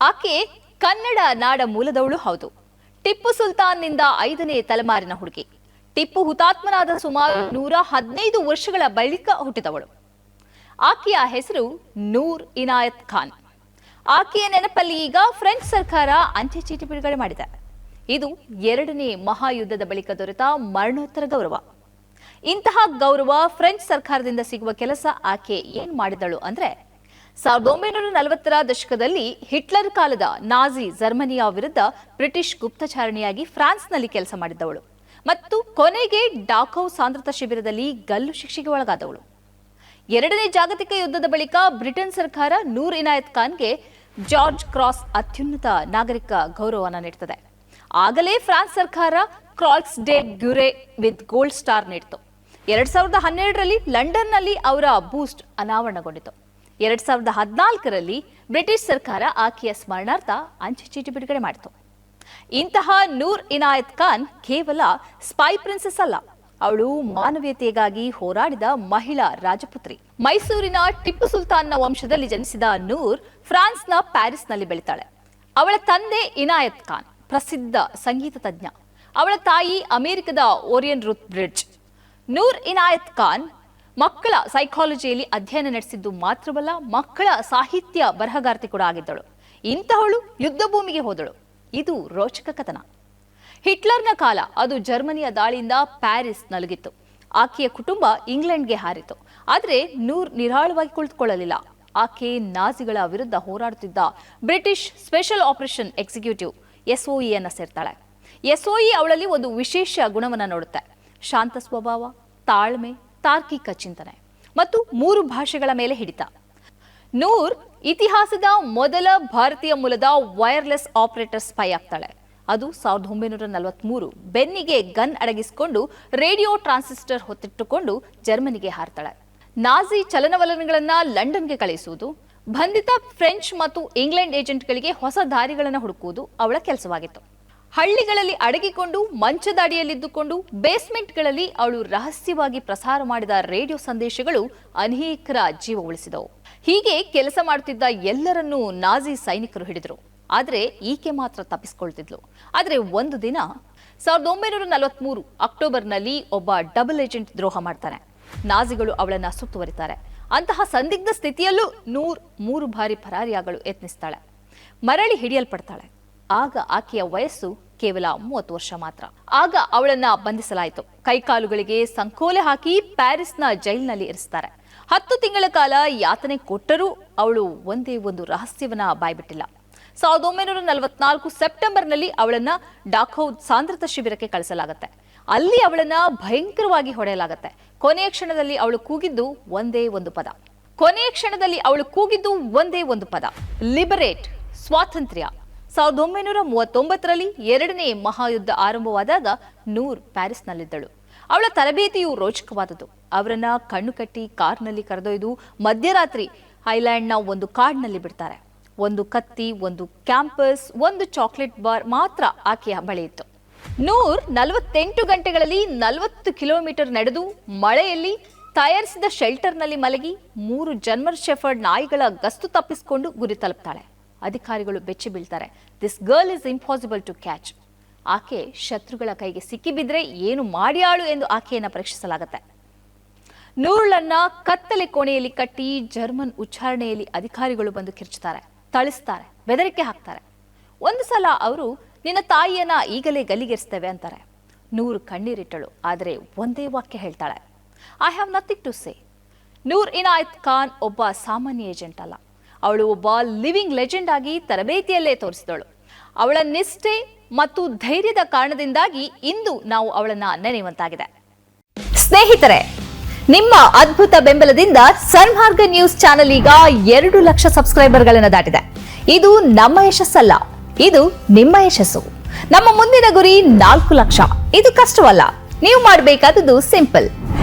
ಆಕೆ ಕನ್ನಡ ನಾಡ ಮೂಲದವಳು ಹೌದು. ಟಿಪ್ಪು ಸುಲ್ತಾನ್ನಿಂದ ಐದನೇ ತಲೆಮಾರಿನ ಹುಡುಗಿ. ಟಿಪ್ಪು ಹುತಾತ್ಮನಾದ ಸುಮಾರು ನೂರ ಹದಿನೈದು ವರ್ಷಗಳ ಬಳಿಕ ಹುಟ್ಟಿದವಳು. ಆಕೆಯ ಹೆಸರು ನೂರ್ ಇನಾಯತ್ ಖಾನ್. ಆಕೆಯ ನೆನಪಲ್ಲಿ ಈಗ ಫ್ರೆಂಚ್ ಸರ್ಕಾರ ಅಂಚೆ ಚೀಟಿ ಬಿಡುಗಡೆ ಮಾಡಿದೆ. ಇದು ಎರಡನೇ ಮಹಾಯುದ್ಧದ ಬಳಿಕ ದೊರೆತ ಮರಣೋತ್ತರ ಗೌರವ. ಇಂತಹ ಗೌರವ ಫ್ರೆಂಚ್ ಸರ್ಕಾರದಿಂದ ಸಿಗುವ ಕೆಲಸ ಆಕೆ ಏನ್ ಮಾಡಿದಳು ಅಂದ್ರೆ ಸಾವಿರದ ಒಂಬೈನೂರ ನಲವತ್ತರ ದಶಕದಲ್ಲಿ ಹಿಟ್ಲರ್ ಕಾಲದ ನಾಜಿ ಜರ್ಮನಿಯ ವಿರುದ್ಧ ಬ್ರಿಟಿಷ್ ಗುಪ್ತಚಾರಣಿಯಾಗಿ ಫ್ರಾನ್ಸ್ನಲ್ಲಿ ಕೆಲಸ ಮಾಡಿದ್ದವಳು. ಮತ್ತು ಕೊನೆಗೆ ಡಾಕೌ ಸಾಂದ್ರತಾ ಶಿಬಿರದಲ್ಲಿ ಗಲ್ಲು ಶಿಕ್ಷೆಗೆ ಒಳಗಾದವಳು. ಎರಡನೇ ಜಾಗತಿಕ ಯುದ್ಧದ ಬಳಿಕ ಬ್ರಿಟನ್ ಸರ್ಕಾರ ನೂರ್ ಇನಾಯತ್ ಖಾನ್ಗೆ ಜಾರ್ಜ್ ಕ್ರಾಸ್ ಅತ್ಯುನ್ನತ ನಾಗರಿಕ ಗೌರವವನ್ನು ನೀಡುತ್ತದೆ ಆಗಲೇ ಫ್ರಾನ್ಸ್ ಸರ್ಕಾರ Croix de Guerre with gold star ನೀಡಿತು. ಎರಡ್ ಸಾವಿರದ ಹನ್ನೆರಡರಲ್ಲಿ ಲಂಡನ್ನಲ್ಲಿ ಅವರ ಬೂಸ್ಟ್ ಅನಾವರಣಗೊಂಡಿತು. ಎರಡ್ ಸಾವಿರದ ಹದಿನಾಲ್ಕರಲ್ಲಿ ಬ್ರಿಟಿಷ್ ಸರ್ಕಾರ ಆಕೆಯ ಸ್ಮರಣಾರ್ಥ ಅಂಚೆ ಚೀಟಿ ಬಿಡುಗಡೆ ಮಾಡಿತು. ಇಂತಹ ನೂರ್ ಇನಾಯತ್ ಖಾನ್ ಕೇವಲ ಸ್ಪೈ ಪ್ರಿನ್ಸೆಸ್ ಅಲ್ಲ, ಅವಳು ಮಾನವೀಯತೆಗಾಗಿ ಹೋರಾಡಿದ ಮಹಿಳಾ ರಾಜಪುತ್ರಿ. ಮೈಸೂರಿನ ಟಿಪ್ಪು ಸುಲ್ತಾನ್ನ ವಂಶದಲ್ಲಿ ಜನಿಸಿದ ನೂರ್ ಫ್ರಾನ್ಸ್ನ ಪ್ಯಾರಿಸ್ನಲ್ಲಿ ಬೆಳಿತಾಳೆ. ಅವಳ ತಂದೆ ಇನಾಯತ್ ಖಾನ್, ಪ್ರಸಿದ್ಧ ಸಂಗೀತ ತಜ್ಞ. ಅವಳ ತಾಯಿ ಅಮೆರಿಕದ Orion Ruth Bridge. Noor Inayat Khan ಮಕ್ಕಳ ಸೈಕಾಲಜಿಯಲ್ಲಿ ಅಧ್ಯಯನ ನಡೆಸಿದ್ದು ಮಾತ್ರವಲ್ಲ, ಮಕ್ಕಳ ಸಾಹಿತ್ಯ ಬರಹಗಾರ್ತಿ ಕೂಡ ಆಗಿದ್ದಳು. ಇಂತಹವಳು ಯುದ್ಧ ಭೂಮಿಗೆ ಹೋದಳು. ಇದು ರೋಚಕ ಕಥನ. ಹಿಟ್ಲರ್ನ ಕಾಲ, ಅದು ಜರ್ಮನಿಯ ದಾಳಿಯಿಂದ ಪ್ಯಾರಿಸ್ ನಲುಗಿತ್ತು. ಆಕೆಯ ಕುಟುಂಬ ಇಂಗ್ಲೆಂಡ್ಗೆ ಹಾರಿತು. ಆದರೆ ನೂರ್ ನಿರಾಳವಾಗಿ ಕುಳಿತುಕೊಳ್ಳಲಿಲ್ಲ. ಆಕೆ ನಾಜಿಗಳ ವಿರುದ್ಧ ಹೋರಾಡುತ್ತಿದ್ದ British Special Operation Executive SOE ಅನ್ನ ಸೇರ್ತಾಳೆ. ಎಸ್ಒಇ ಅವಳಲ್ಲಿ ಒಂದು ವಿಶೇಷ ಗುಣವನ್ನ ನೋಡುತ್ತೆ. ಶಾಂತ ಸ್ವಭಾವ, ತಾಳ್ಮೆ ತಾರ್ಕಿಕ ಚಿಂತನೆ ಮತ್ತು ಮೂರು ಭಾಷೆಗಳ ಮೇಲೆ ಹಿಡಿತ. ನೂರ್ ಇತಿಹಾಸದ ಮೊದಲ ಭಾರತೀಯ ಮೂಲದ ವೈರ್ಲೆಸ್ ಆಪರೇಟರ್ ಸ್ಪೈ ಆಗ್ತಾಳೆ. ಅದು ಸಾವಿರದ ಒಂಬೈನೂರ ನಲವತ್ಮೂರು ಬೆನ್ನಿಗೆ ಗನ್ ಅಡಗಿಸಿಕೊಂಡು ರೇಡಿಯೋ ಟ್ರಾನ್ಸಿಸ್ಟರ್ ಹೊತ್ತಿಟ್ಟುಕೊಂಡು ಜರ್ಮನಿಗೆ ಹಾರ್ತಾಳೆ. ನಾಜಿ ಚಲನವಲನಗಳನ್ನು ಲಂಡನ್ಗೆ ಕಳಿಸುವುದು, ಬಂಧಿತ ಫ್ರೆಂಚ್ ಮತ್ತು ಇಂಗ್ಲೆಂಡ್ ಏಜೆಂಟ್ಗಳಿಗೆ ಹೊಸ ದಾರಿಗಳನ್ನು ಹುಡುಕುವುದು ಅವಳ ಕೆಲಸವಾಗಿತ್ತು. ಹಳ್ಳಿಗಳಲ್ಲಿ ಅಡಗಿಕೊಂಡು ಮಂಚದಾಡಿಯಲ್ಲಿದ್ದುಕೊಂಡು ಬೇಸ್ಮೆಂಟ್ಗಳಲ್ಲಿ ಅವಳು ರಹಸ್ಯವಾಗಿ ಪ್ರಸಾರ ಮಾಡಿದ ರೇಡಿಯೋ ಸಂದೇಶಗಳು ಅನೇಕರ ಜೀವ ಉಳಿಸಿದವು. ಹೀಗೆ ಕೆಲಸ ಮಾಡುತ್ತಿದ್ದ ಎಲ್ಲರನ್ನೂ ನಾಜಿ ಸೈನಿಕರು ಹಿಡಿದರು. ಆದರೆ ಈಕೆ ಮಾತ್ರ ತಪ್ಪಿಸಿಕೊಳ್ತಿದ್ಲು. ಆದರೆ ಒಂದು ದಿನ ಸಾವಿರದ ಒಂಬೈನೂರ ನಲವತ್ಮೂರು ಅಕ್ಟೋಬರ್ನಲ್ಲಿ ಒಬ್ಬ ಡಬಲ್ ಏಜೆಂಟ್ ದ್ರೋಹ ಮಾಡ್ತಾನೆ. ನಾಜಿಗಳು ಅವಳನ್ನ ಸುತ್ತುವರಿತಾರೆ. ಅಂತಹ ಸಂದಿಗ್ಧ ಸ್ಥಿತಿಯಲ್ಲೂ ನೂರ್ ಮೂರು ಬಾರಿ ಪರಾರಿಯಾಗಲು ಯತ್ನಿಸ್ತಾಳೆ. ಮರಳಿ ಹಿಡಿಯಲ್ಪಡ್ತಾಳೆ. ಆಗ ಆಕೆಯ ವಯಸ್ಸು ಕೇವಲ ಮೂವತ್ತು ವರ್ಷ ಮಾತ್ರ. ಆಗ ಅವಳನ್ನ ಬಂಧಿಸಲಾಯಿತು. ಕೈಕಾಲುಗಳಿಗೆ ಸಂಕೋಲೆ ಹಾಕಿ ಪ್ಯಾರಿಸ್ನ ಜೈಲಿನಲ್ಲಿ ಇರಿಸ್ತಾರೆ. ಹತ್ತು ತಿಂಗಳ ಕಾಲ ಯಾತನೆ ಕೊಟ್ಟರೂ ಅವಳು ಒಂದೇ ಒಂದು ರಹಸ್ಯವನ್ನ ಬಾಯ್ಬಿಟ್ಟಿಲ್ಲ. ಸಾವಿರದ ಒಂಬೈನೂರ ನಲವತ್ನಾಲ್ಕು ಸೆಪ್ಟೆಂಬರ್ನಲ್ಲಿ ಅವಳನ್ನ ಡಾಖೌ ಸಾಂದ್ರತ ಶಿಬಿರಕ್ಕೆ ಕಳಿಸಲಾಗುತ್ತೆ. ಅಲ್ಲಿ ಅವಳನ್ನ ಭಯಂಕರವಾಗಿ ಹೊಡೆಯಲಾಗುತ್ತೆ. ಕೊನೆಯ ಕ್ಷಣದಲ್ಲಿ ಅವಳು ಕೂಗಿದ್ದು ಒಂದೇ ಒಂದು ಪದ. ಕೊನೆಯ ಕ್ಷಣದಲ್ಲಿ ಅವಳು ಕೂಗಿದ್ದು ಒಂದೇ ಒಂದು ಪದ. ಲಿಬರೇಟ್, ಸ್ವಾತಂತ್ರ್ಯ. ಸಾವಿರದ ಒಂಬೈನೂರ ಮೂವತ್ತೊಂಬತ್ತರಲ್ಲಿ ಎರಡನೇ ಮಹಾಯುದ್ಧ ಆರಂಭವಾದಾಗ ನೂರ್ ಪ್ಯಾರಿಸ್ನಲ್ಲಿದ್ದಳು. ಅವಳ ತರಬೇತಿಯು ರೋಚಕವಾದದ್ದು. ಅವರನ್ನ ಕಣ್ಣು ಕಟ್ಟಿ ಕಾರ್ನಲ್ಲಿ ಕರೆದೊಯ್ದು ಮಧ್ಯರಾತ್ರಿ ಐಲ್ಯಾಂಡ್ನ ಒಂದು ಕಾಡ್ನಲ್ಲಿ ಬಿಡ್ತಾರೆ. ಒಂದು ಕತ್ತಿ, ಒಂದು ಕ್ಯಾಂಪಸ್, ಒಂದು ಚಾಕ್ಲೇಟ್ ಬಾರ್ ಮಾತ್ರ ಆಕೆಯ ಬಳಿ ಇತ್ತು. ನೂರ್ ನಲವತ್ತೆಂಟು ಗಂಟೆಗಳಲ್ಲಿ ನಲವತ್ತು ಕಿಲೋಮೀಟರ್ ನಡೆದು ಮಳೆಯಲ್ಲಿ ತಯಾರಿಸಿದ ಶೆಲ್ಟರ್ನಲ್ಲಿ ಮಲಗಿ ಮೂರು ಜನ್ಮರ್ ಶೆಫರ್ಡ್ ನಾಯಿಗಳ ಗಸ್ತು ತಪ್ಪಿಸಿಕೊಂಡು ಗುರಿ ತಲುಪ್ತಾಳೆ. ಅಧಿಕಾರಿಗಳು ಬೆಚ್ಚಿ ಬೀಳ್ತಾರೆ. This girl is impossible to catch ಆಕೆ ಶತ್ರುಗಳ ಕೈಗೆ ಸಿಕ್ಕಿಬಿದ್ರೆ ಏನು ಮಾಡ್ಯಾಳು ಎಂದು ಆಕೆಯನ್ನ ಪರೀಕ್ಷಿಸಲಾಗುತ್ತೆ. ನೂರುಳನ್ನ ಕತ್ತಲೆ ಕೋಣೆಯಲ್ಲಿ ಕಟ್ಟಿ ಜರ್ಮನ್ ಉಚ್ಚಾರಣೆಯಲ್ಲಿ ಅಧಿಕಾರಿಗಳು ಬಂದು ಕಿರ್ಚುತ್ತಾರೆ ತಳಿಸ್ತಾರೆ ಬೆದರಿಕೆ ಹಾಕ್ತಾರೆ. ಒಂದು ಸಲ ಅವರು, ನಿನ್ನ ತಾಯಿಯನ್ನ ಈಗಲೇ ಗಲ್ಲಿಗೇರಿಸ್ತೇವೆ ಅಂತಾರೆ. ನೂರು ಕಣ್ಣೀರಿಟ್ಟಳು, ಆದರೆ ಒಂದೇ ವಾಕ್ಯ ಹೇಳ್ತಾಳೆ. I have nothing to say Noor Inayat Khan ಒಬ್ಬ ಸಾಮಾನ್ಯ ಏಜೆಂಟ್ ಅಲ್ಲ. ಅವಳು ಒಬ್ಬ ಲಿವಿಂಗ್ ಲೆಜೆಂಡ್ ಆಗಿ ತರಬೇತಿಯಲ್ಲೇ ತೋರಿಸಿದಳು. ಅವಳ ನಿಷ್ಠೆ ಮತ್ತು ಧೈರ್ಯದ ಕಾರಣದಿಂದಾಗಿ ಇಂದು ನಾವು ಅವಳನ್ನ ನೆನೆಯುವಂತಾಗಿದೆ. ಸ್ನೇಹಿತರೆ, ನಿಮ್ಮ ಅದ್ಭುತ ಬೆಂಬಲದಿಂದ ಸನ್ಮಾರ್ಗ ನ್ಯೂಸ್ ಚಾನೆಲ್ ಈಗ ಎರಡು ಲಕ್ಷ ಸಬ್ಸ್ಕ್ರೈಬರ್ಗಳನ್ನು ದಾಟಿದೆ. ಇದು ನಮ್ಮ ಯಶಸ್ಸಲ್ಲ, ಇದು ನಿಮ್ಮ ಯಶಸ್ಸು. ನಮ್ಮ ಮುಂದಿನ ಗುರಿ ನಾಲ್ಕು ಲಕ್ಷ. ಇದು ಕಷ್ಟವಲ್ಲ, ನೀವು ಮಾಡಬೇಕಾದದ್ದು ಸಿಂಪಲ್.